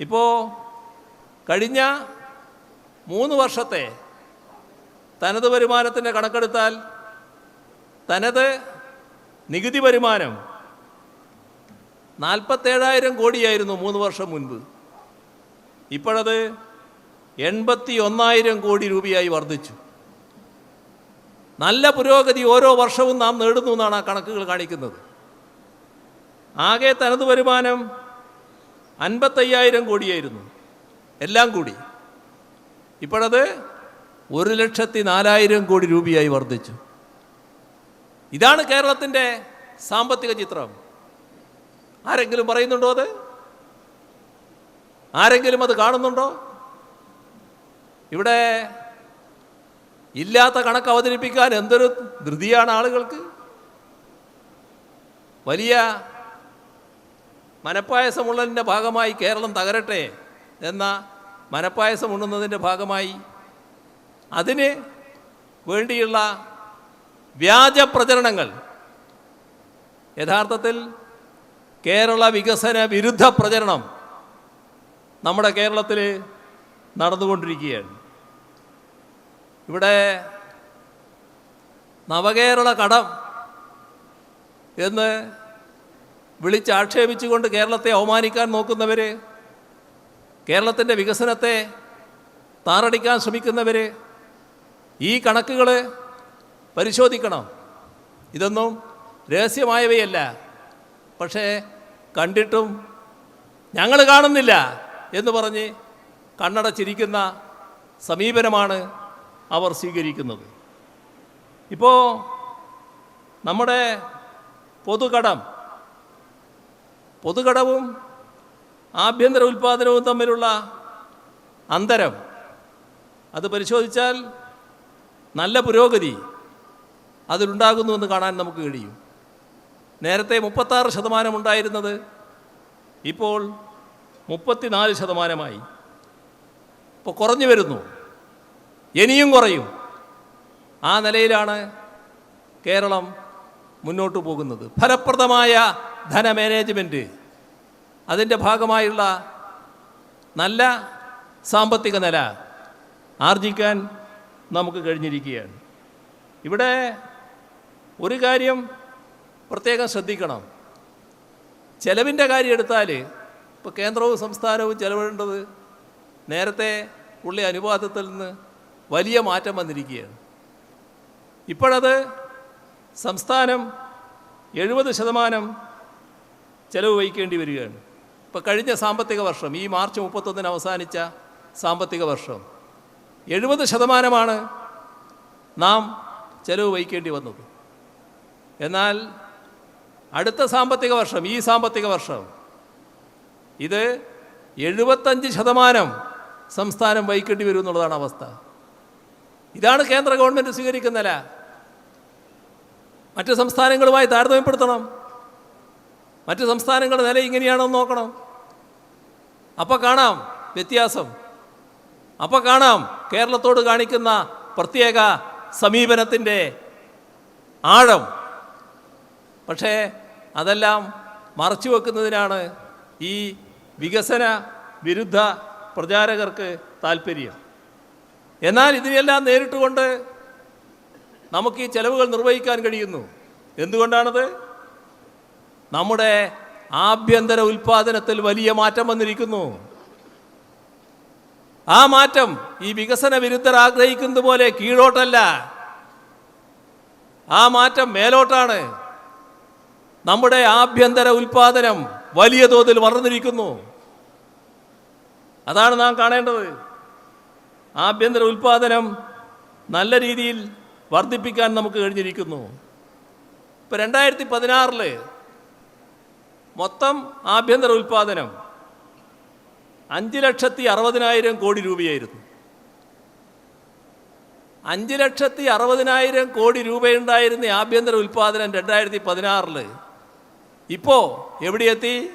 ഇപ്പോൾ കഴിഞ്ഞ മൂന്ന് വർഷത്തെ തനത് വരുമാനത്തിന്റെ കണക്കെടുത്താൽ തനത് നികുതി വരുമാനം നാൽപ്പത്തേഴായിരം കോടിയായിരുന്നു മൂന്ന് വർഷം മുൻപ്. ഇപ്പോഴത് എൺപത്തി ഒന്നായിരം കോടി രൂപയായി വർദ്ധിച്ചു. നല്ല പുരോഗതി ഓരോ വർഷവും നാം നേടുന്നു എന്നാണ് ആ കണക്കുകൾ കാണിക്കുന്നത്. ആകെ തനത് വരുമാനം അൻപത്തയ്യായിരം കോടിയായിരുന്നു. എല്ലാം കൂടി. ഇപ്പോഴത് ഒരു ലക്ഷത്തി നാലായിരം കോടി രൂപയായി വർദ്ധിച്ചു. ഇതാണ് കേരളത്തിന്റെ സാമ്പത്തിക ചിത്രം. ആരെങ്കിലും പറയുന്നുണ്ടോ അത്? ആരെങ്കിലും അത് കാണുന്നുണ്ടോ? ഇവിടെ ഇല്ലാത്ത കണക്ക് അവതരിപ്പിക്കാൻ എന്തൊരു ധൃതിയാണ് ആളുകൾക്ക്. വലിയ മനപ്പായസമുള്ളതിന്റെ ഭാഗമായി കേരളം തകരട്ടെ എന്ന മനപ്പായസം ഉണ്ണുന്നതിന്റെ ഭാഗമായി അതിന് വേണ്ടിയുള്ള വ്യാജ പ്രചരണങ്ങൾ യഥാർത്ഥത്തിൽ കേരള വികസന വിരുദ്ധ പ്രചരണം നമ്മുടെ കേരളത്തിൽ നടന്നുകൊണ്ടിരിക്കുകയാണ്. ഇവിടെ നവകേരള കടം എന്ന് വിളിച്ചാക്ഷേപിച്ചുകൊണ്ട് കേരളത്തെ അവമാനിക്കാൻ നോക്കുന്നവർ കേരളത്തിന്റെ വികസനത്തെ താറടിക്കാൻ ശ്രമിക്കുന്നവർ ഈ കണക്കുകൾ പരിശോധിക്കണം. ഇതൊന്നും രഹസ്യമായവയല്ല. പക്ഷേ കണ്ടിട്ടും ഞങ്ങൾ കാണുന്നില്ല എന്ന് പറഞ്ഞ് കണ്ണടച്ചിരിക്കുന്ന സമീപനമാണ് അവർ സ്വീകരിക്കുന്നത്. ഇപ്പോൾ നമ്മുടെ പൊതുകടം പൊതുകടവും ആഭ്യന്തര ഉൽപ്പാദനവും തമ്മിലുള്ള അന്തരം. അത് പരിശോധിച്ചാൽ നല്ല പുരോഗതി അതിലുണ്ടാകുന്നുവെന്ന് കാണാൻ നമുക്ക് കഴിയും. നേരത്തെ മുപ്പത്താറ് ശതമാനം ഉണ്ടായിരുന്നത് ഇപ്പോൾ മുപ്പത്തിനാല് ശതമാനമായി. ഇപ്പോൾ കുറഞ്ഞു വരുന്നു. ഇനിയും കുറയും. ആ നിലയിലാണ് കേരളം മുന്നോട്ട് പോകുന്നത്. ഫലപ്രദമായ ധനമാനേജ്മെന്റ് അതിന്റെ ഭാഗമായുള്ള നല്ല സാമ്പത്തിക നില ആർജിക്കാൻ നമുക്ക് കഴിഞ്ഞിരിക്കുകയാണ്. ഇവിടെ ഒരു കാര്യം പ്രത്യേകം ശ്രദ്ധിക്കണം. ചെലവിന്റെ കാര്യം എടുത്താൽ ഇപ്പോൾ കേന്ദ്രവും സംസ്ഥാനവും ചെലവിടേണ്ടത് നേരത്തെ ഉള്ള അനുപാതത്തിൽ നിന്ന് വലിയ മാറ്റം വന്നിരിക്കുകയാണ്. ഇപ്പോഴത് സംസ്ഥാനം എഴുപത് ശതമാനം ചെലവ് വഹിക്കേണ്ടി വരികയാണ്. ഇപ്പോൾ കഴിഞ്ഞ സാമ്പത്തിക വർഷം ഈ മാർച്ച് മുപ്പത്തൊന്നിന് അവസാനിച്ച സാമ്പത്തിക വർഷം എഴുപത് ശതമാനമാണ് നാം ചെലവ് വഹിക്കേണ്ടി വന്നത്. എന്നാൽ അടുത്ത സാമ്പത്തിക വർഷം ഈ സാമ്പത്തിക വർഷം ഇത് എഴുപത്തഞ്ച് ശതമാനം സംസ്ഥാനം വഹിക്കേണ്ടി വരും എന്നുള്ളതാണ് അവസ്ഥ. ഇതാണ് കേന്ദ്ര ഗവൺമെന്റ് സ്വീകരിക്കുന്നില്ല മറ്റ് സംസ്ഥാനങ്ങളുമായി താരതമ്യപ്പെടുത്തണം. മറ്റ് സംസ്ഥാനങ്ങളുടെ നില ഇങ്ങനെയാണോ നോക്കണം. അപ്പോൾ കാണാം വ്യത്യാസം. അപ്പോൾ കാണാം കേരളത്തോട് കാണിക്കുന്ന പ്രത്യേക സമീപനത്തിന്റെ ആഴം. പക്ഷേ അതെല്ലാം മറച്ചു വെക്കുന്നതിനാണ് ഈ വികസന വിരുദ്ധ പ്രചാരകർക്ക് താല്പര്യം. എന്നാൽ ഇതിനെല്ലാം നേരിട്ടുകൊണ്ട് നമുക്ക് ഈ ചെലവുകൾ നിർവഹിക്കാൻ കഴിയുന്നു. എന്തുകൊണ്ടാണത്? നമ്മുടെ ആഭ്യന്തര ഉൽപാദനത്തിൽ വലിയ മാറ്റം വന്നിരിക്കുന്നു. ആ മാറ്റം ഈ വികസന വിരുദ്ധർ ആഗ്രഹിക്കുന്നത് പോലെ കീഴോട്ടല്ല. ആ മാറ്റം മേലോട്ടാണ്. നമ്മുടെ ആഭ്യന്തര ഉൽപാദനം വലിയ തോതിൽ വളർന്നിരിക്കുന്നു. അതാണ് നാം കാണേണ്ടത്. ആഭ്യന്തര ഉൽപാദനം നല്ല രീതിയിൽ വർദ്ധിപ്പിക്കാൻ നമുക്ക് കഴിഞ്ഞിരിക്കുന്നു. ഇപ്പോൾ രണ്ടായിരത്തി പതിനാറിൽ മൊത്തം ആഭ്യന്തര ഉൽപാദനം അഞ്ച് ലക്ഷത്തി അറുപതിനായിരം കോടി രൂപയായിരുന്നു. അഞ്ച് ലക്ഷത്തി അറുപതിനായിരം കോടി രൂപയുണ്ടായിരുന്ന ആഭ്യന്തര ഉൽപാദനം രണ്ടായിരത്തി പതിനാറിൽ ഇപ്പോൾ എവിടെയെത്തി?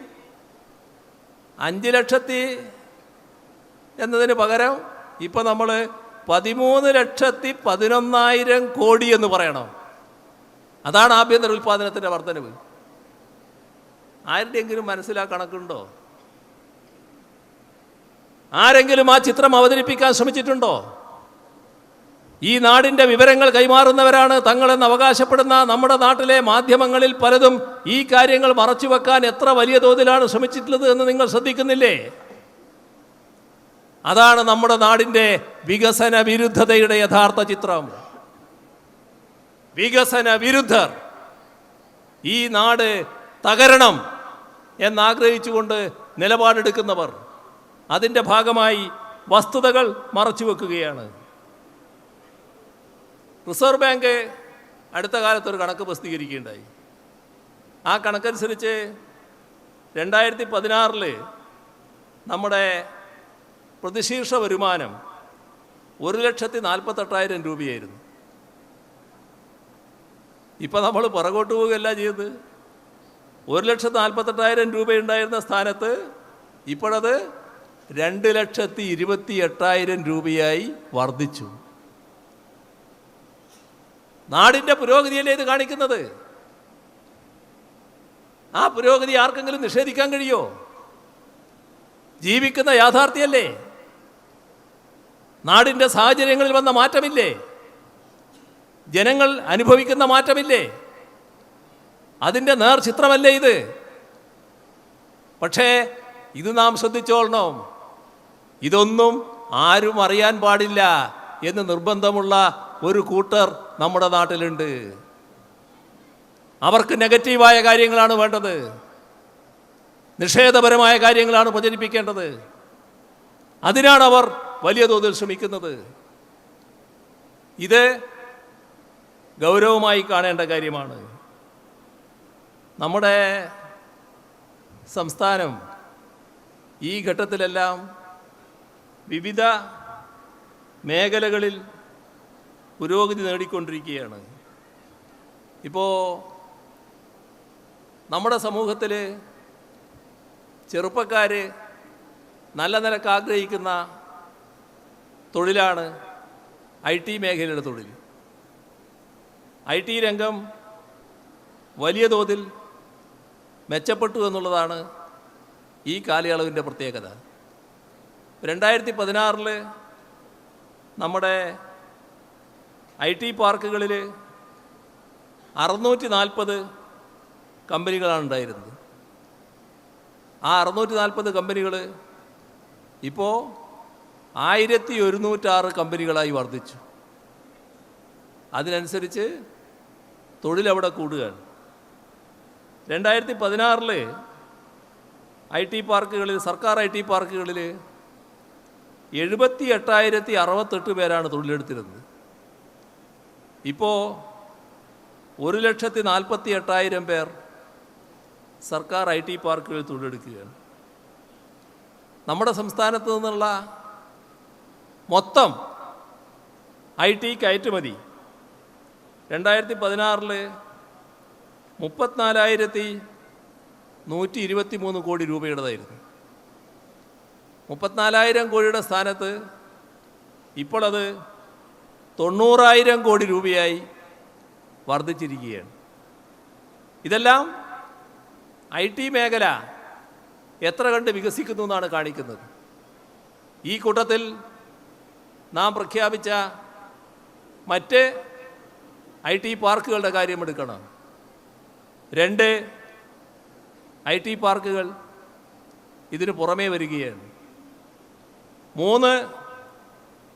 അഞ്ച് ലക്ഷത്തി എന്നതിന് പകരം ഇപ്പോൾ നമ്മൾ പതിമൂന്ന് ലക്ഷത്തി പതിനൊന്നായിരം കോടി എന്ന് പറയണം. അതാണ് ആഭ്യന്തര ഉൽപാദനത്തിന്റെ വർധനവ്. ആരുടെയെങ്കിലും മനസ്സിലാ കണക്കുണ്ടോ? ആരെങ്കിലും ആ ചിത്രം അവതരിപ്പിക്കാൻ ശ്രമിച്ചിട്ടുണ്ടോ? ഈ നാടിന്റെ വിവരങ്ങൾ കൈമാറുന്നവരാണ് തങ്ങളെന്ന് അവകാശപ്പെടുന്ന നമ്മുടെ നാട്ടിലെ മാധ്യമങ്ങളിൽ പലതും ഈ കാര്യങ്ങൾ മറച്ചു വെക്കാൻ എത്ര വലിയ തോതിലാണ് ശ്രമിച്ചിട്ടുള്ളത് എന്ന് നിങ്ങൾ ശ്രദ്ധിക്കുന്നില്ലേ? അതാണ് നമ്മുടെ നാടിന്റെ വികസന വിരുദ്ധതയുടെ യഥാർത്ഥ ചിത്രം. വികസന വിരുദ്ധർ. ഈ നാട് തകരണം. എന്നാഗ്രഹിച്ചുകൊണ്ട് നിലപാടെടുക്കുന്നവർ അതിന്റെ ഭാഗമായി വസ്തുതകൾ മറച്ചുവെക്കുകയാണ് റിസർവ് ബാങ്ക് അടുത്ത കാലത്തൊരു കണക്ക് പ്രസിദ്ധീകരിക്കുകയുണ്ടായി. ആ കണക്കനുസരിച്ച് രണ്ടായിരത്തി പതിനാറിൽ നമ്മുടെ പ്രതിശീർഷ വരുമാനം ഒരു ലക്ഷത്തി നാൽപ്പത്തെട്ടായിരം രൂപയായിരുന്നു. ഇപ്പം നമ്മൾ പുറകോട്ട് പോവുകയല്ല ചെയ്തത് ഒരു ലക്ഷത്തി നാൽപ്പത്തെട്ടായിരം രൂപയുണ്ടായിരുന്ന സ്ഥാനത്ത് ഇപ്പോഴത് രണ്ട് ലക്ഷത്തി ഇരുപത്തി എട്ടായിരം രൂപയായി വർദ്ധിച്ചു. നാടിന്റെ പുരോഗതിയല്ലേ ഇത് കാണിക്കുന്നത്? ആ പുരോഗതി ആർക്കെങ്കിലും നിഷേധിക്കാൻ കഴിയോ? ജീവിക്കുന്ന യാഥാർത്ഥ്യല്ലേ? നാടിന്റെ സാഹചര്യങ്ങളിൽ വന്ന മാറ്റമില്ലേ? ജനങ്ങൾ അനുഭവിക്കുന്ന മാറ്റമില്ലേ? അതിന്റെ നേർ ചിത്രമല്ലേ ഇത്? പക്ഷേ ഇത് നാം ശ്രദ്ധിച്ചോളണം. ഇതൊന്നും ആരും അറിയാൻ പാടില്ല എന്ന് നിർബന്ധമുള്ള ഒരു കൂട്ടർ നമ്മുടെ നാട്ടിലുണ്ട്. അവർക്ക് നെഗറ്റീവായ കാര്യങ്ങളാണ് വേണ്ടത്. നിഷേധപരമായ കാര്യങ്ങളാണ് പ്രചരിപ്പിക്കേണ്ടത്. അതിനാണ് അവർ വലിയ തോതിൽ ശ്രമിക്കുന്നത്. ഇത് ഗൗരവമായി കാണേണ്ട കാര്യമാണ്. നമ്മുടെ സംസ്ഥാനം ഈ ഘട്ടത്തിലെല്ലാം വിവിധ മേഖലകളിൽ പുരോഗതി നേടിക്കൊണ്ടിരിക്കുകയാണ്. ഇപ്പോൾ നമ്മുടെ സമൂഹത്തിൽ ചെറുപ്പക്കാർ നല്ല നിലയ്ക്ക് ആഗ്രഹിക്കുന്ന തൊഴിലാണ് ഐ ടി മേഖലയുടെ തൊഴിൽ. ഐ ടി രംഗം വലിയ തോതിൽ മെച്ചപ്പെട്ടു എന്നുള്ളതാണ് ഈ കാലയളവിന്റെ പ്രത്യേകത. രണ്ടായിരത്തി പതിനാറിൽ നമ്മുടെ ഐ ടി പാർക്കുകളിൽ അറുന്നൂറ്റി നാൽപ്പത് കമ്പനികളാണ് ഉണ്ടായിരുന്നത്. ആ അറുന്നൂറ്റി നാൽപ്പത് കമ്പനികൾ ഇപ്പോൾ ആയിരത്തി ഒരുന്നൂറ്റാറ് കമ്പനികളായി വർദ്ധിച്ചു. അതിനനുസരിച്ച് തൊഴിലവിടെ കൂടുകയാണ്. രണ്ടായിരത്തി പതിനാറിൽ ഐ ടി പാർക്കുകളിൽ സർക്കാർ ഐ ടി പാർക്കുകളിൽ എഴുപത്തി എട്ടായിരത്തി അറുപത്തെട്ട് പേരാണ് തൊഴിലെടുത്തിരുന്നത്. ഇപ്പോൾ ഒരു ലക്ഷത്തി നാൽപ്പത്തി എട്ടായിരം പേർ സർക്കാർ ഐ ടി പാർക്കുകളിൽ തൊഴിലെടുക്കുകയാണ്. നമ്മുടെ സംസ്ഥാനത്ത് നിന്നുള്ള മൊത്തം ഐ ടി കയറ്റുമതി രണ്ടായിരത്തി പതിനാറിൽ മുപ്പത്തിനാലായിരത്തി നൂറ്റി ഇരുപത്തി മൂന്ന് കോടി രൂപയുടേതായിരുന്നു. മുപ്പത്തിനാലായിരം കോടിയുടെ സ്ഥാനത്ത് ഇപ്പോൾ അത് തൊണ്ണൂറായിരം കോടി രൂപയായി വർദ്ധിച്ചിരിക്കുകയാണ്. ഇതെല്ലാം ഐ ടി മേഖല എത്ര കണ്ട് വികസിക്കുന്നു എന്നാണ് കാണിക്കുന്നത്. ഈ കൂട്ടത്തിൽ നാം പ്രഖ്യാപിച്ച മറ്റ് ഐ ടി പാർക്കുകളുടെ കാര്യം എടുക്കണം. രണ്ട് ഐ ടി പാർക്കുകൾ ഇതിന് പുറമേ വരികയാണ്. മൂന്ന്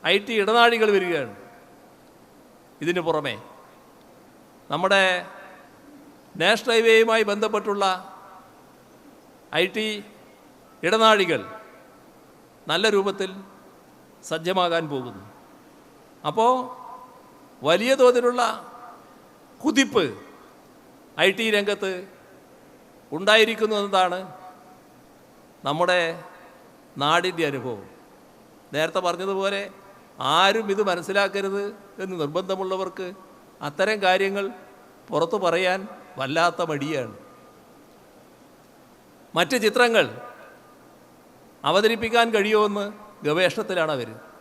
ഐ ടി ഇടനാഴികൾ വരികയാണ് ഇതിന് പുറമേ. നമ്മുടെ നാഷണൽ ഹൈവേയുമായി ബന്ധപ്പെട്ടുള്ള ഐ ടി ഇടനാഴികൾ നല്ല രൂപത്തിൽ സജ്ജമാകാൻ പോകുന്നു. അപ്പോൾ വലിയ തോതിലുള്ള കുതിപ്പ് ഐ ടി രംഗത്ത് ഉണ്ടായിരിക്കുന്നു എന്നതാണ് നമ്മുടെ നാടിന്റെ അനുഭവം. നേരത്തെ പറഞ്ഞതുപോലെ ആരും ഇത് മനസ്സിലാക്കരുത് എന്ന് നിർബന്ധമുള്ളവർക്ക് അത്തരം കാര്യങ്ങൾ പുറത്തു പറയാൻ വല്ലാത്ത മടിയാണ്. മറ്റ് ചിത്രങ്ങൾ അവതരിപ്പിക്കാൻ കഴിയുമെന്ന് ഗവേഷണത്തിലാണ് അവർ